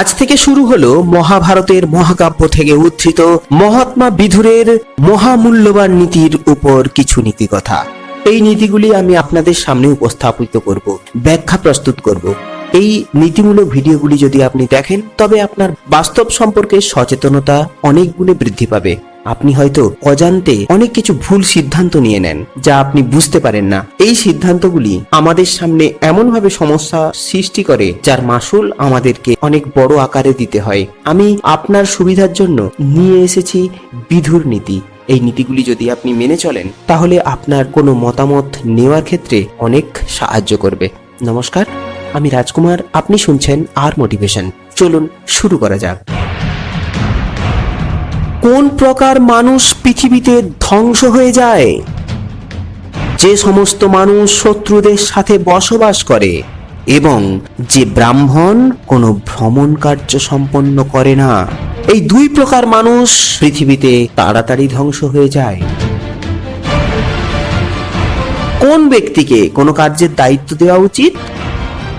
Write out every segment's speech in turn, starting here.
আজ থেকে শুরু হলো মহাভারতের মহাকাব্য থেকে উদ্ধৃত মহাত্মা বিধুরের মহামূল্যবান নীতির উপর কিছু নীতি কথা এই নীতিগুলি আমি আপনাদের সামনে উপস্থাপিত করব, ব্যাখ্যা প্রস্তুত করব। এই নীতিমূলক ভিডিওগুলি যদি আপনি দেখেন, তবে আপনার বাস্তব সম্পর্কে সচেতনতা অনেক গুণে বৃদ্ধি পাবে। আপনি হয়তো অজান্তে অনেক কিছু ভুল সিদ্ধান্ত নিয়ে নেন, যা আপনি বুঝতে পারেন না। এই সিদ্ধান্তগুলি আমাদের সামনে এমনভাবে সমস্যা সৃষ্টি করে, যার মাসুল আমাদেরকে অনেক বড় আকারে দিতে হয়। আমি আপনার সুবিধার জন্য নিয়ে এসেছি বিধুর নীতি। এই নীতিগুলি যদি আপনি মেনে চলেন, তাহলে আপনার কোনো মতামত নেওয়ার ক্ষেত্রে অনেক সাহায্য করবে। নমস্কার, আমি রাজকুমার, আপনি শুনছেন আর মোটিভেশন। চলুন, শুরু করা যাক। কোন প্রকার মানুষ পৃথিবীতে ধ্বংস হয়ে যায়? যে সমস্ত মানুষ শত্রুদের সাথে বসবাস করে এবং যে ব্রাহ্মণ কোনো ভ্রমণ কার্য সম্পন্ন করে না, এই দুই প্রকার মানুষ পৃথিবীতে তাড়াতাড়ি ধ্বংস হয়ে যায়। কোন ব্যক্তিকে কোনো কার্যের দায়িত্ব দেওয়া উচিত?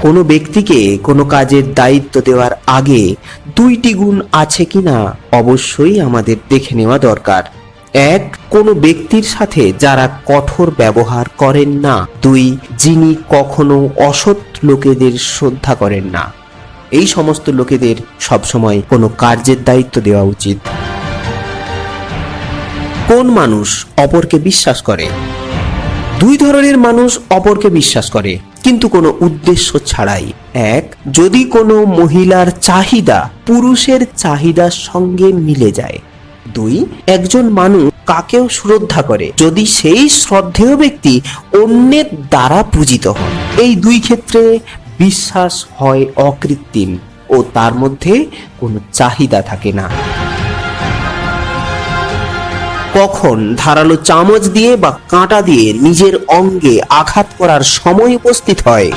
কোনো ব্যক্তিকে কোনো কাজের দায়িত্ব দেওয়ার আগে দুইটি গুণ আছে কিনা অবশ্যই আমাদের দেখে নেওয়া দরকার। এক, কোনো ব্যক্তির সাথে যারা কঠোর ব্যবহার করেন না। দুই, যিনি কখনো অসৎ লোকেদের শ্রদ্ধা করেন না। এই সমস্ত লোকেদের সবসময় কোনো কার্যের দায়িত্ব দেওয়া উচিত। কোন মানুষ অপরকে বিশ্বাস করে? দুই ধরনের মানুষ অপরকে বিশ্বাস করে। কিন্তু কোনো উদ্দেশ্য ছাড়াই। এক, যদি কোনো মহিলার চাহিদা পুরুষের চাহিদার সঙ্গে মিলে যায়। দুই, একজন মানুষ কাকেও শ্রদ্ধা করে, যদি সেই শ্রদ্ধেয় ব্যক্তি অন্যের দ্বারা পূজিত হন। এই দুই ক্ষেত্রে বিশ্বাস হয় অকৃত্রিম ও তার মধ্যে কোনো চাহিদা থাকে না। কখন ধারালো চামচ দিয়ে বা কাঁটা দিয়ে নিজের অঙ্গে আঘাত করার সময় উপস্থিত হয়?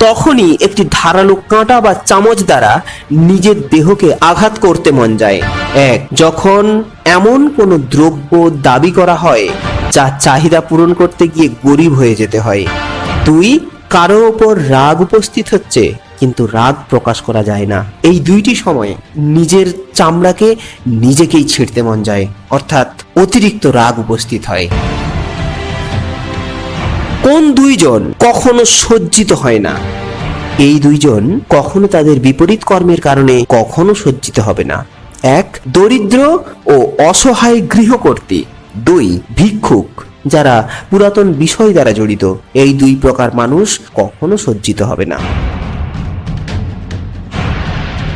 তখনই একটি ধারালো কাঁটা বা চামচ দ্বারা নিজের দেহকে আঘাত করতে মন যায়। এক, যখন এমন কোনো দ্রব্য দাবি করা হয়, যা চাহিদা পূরণ করতে গিয়ে গরিব হয়ে যেতে হয়। দুই, কারও ওপর রাগ উপস্থিত হচ্ছে। কিন্তু রাগ প্রকাশ করা যায় না। এই দুইটি সময়ে নিজের চামড়াকে নিজেকেই ছিঁড়তে মন যায়, অর্থাৎ অতিরিক্ত রাগ উপস্থিত হয়। কোন দুইজন কখনো সজ্জিত হয় না? এই দুইজন কখনো তাদের বিপরীত কর্মের কারণে কখনো সজ্জিত হবে না। এক, দরিদ্র ও অসহায় গৃহকর্তী। দুই, ভিক্ষুক, যারা পুরাতন বিষয় দ্বারা জড়িত। এই দুই প্রকার মানুষ কখনো সজ্জিত হবে না।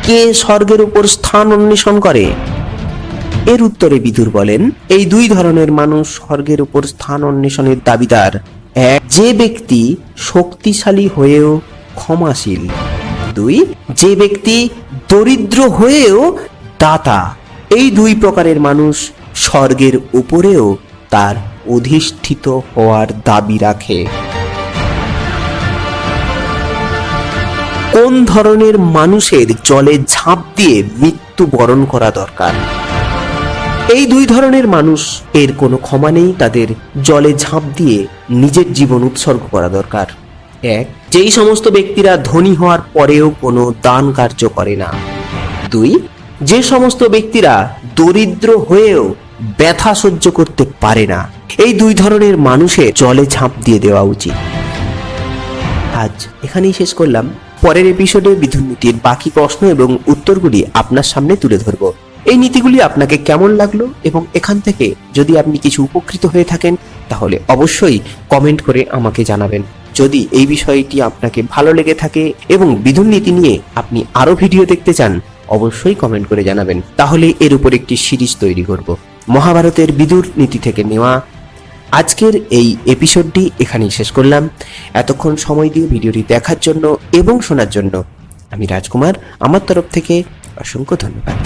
কে স্বর্গের উপর স্থান অন্বেষণ করে? এর উত্তরে বিদুর বলেন, এই দুই ধরনের মানুষ স্বর্গের উপর স্থান অন্বেষণের দাবিদার। এক, যে ব্যক্তি শক্তিশালী হয়েও ক্ষমাশীল। দুই, যে ব্যক্তি দরিদ্র হয়েও দাতা। এই দুই প্রকারের মানুষ স্বর্গের উপরেও তার অধিষ্ঠিত হওয়ার দাবি রাখে। কোন ধরনের মানুষের জলে ঝাঁপ দিয়ে মৃত্যু বরণ করা দরকার? এই দুই ধরনের মানুষ এর কোনো ক্ষমা নেই, তাদের জলে ঝাঁপ দিয়ে নিজের জীবন উৎসর্গ করা দরকার। এক, যেই সমস্ত ব্যক্তিরা ধনী হওয়ার পরেও কোনো দান কার্য করে না। দুই, যে সমস্ত ব্যক্তিরা দরিদ্র হয়েও ব্যথা সহ্য করতে পারে না, এই দুই ধরনের মানুষের জলে ঝাঁপ দিয়ে দেওয়া উচিত। আজ এখানেই শেষ করলাম। পরের এপিসোডে বিধুর নীতির বাকি প্রশ্ন এবং উত্তরগুলি আপনার সামনে তুলে ধরব। এই নীতিগুলি আপনাকে কেমন লাগল এবং এখান থেকে যদি আপনি কিছু উপকৃত হয়ে থাকেন, তাহলে অবশ্যই কমেন্ট করে আমাকে জানাবেন। যদি এই বিষয়টি আপনাকে ভালো লেগে থাকে এবং বিধুর নীতি নিয়ে আপনি আরও ভিডিও দেখতে চান, অবশ্যই কমেন্ট করে জানাবেন। তাহলে এর উপর একটি সিরিজ তৈরি করব। মহাভারতের বিদুর নীতি থেকে নেওয়া আজকের এই এপিসোডটি এখানেই শেষ করলাম। এতক্ষণ সময় দিয়ে ভিডিওটি দেখার জন্য এবং শোনার জন্য আমি রাজকুমার, আমার তরফ থেকে অসংখ্য ধন্যবাদ।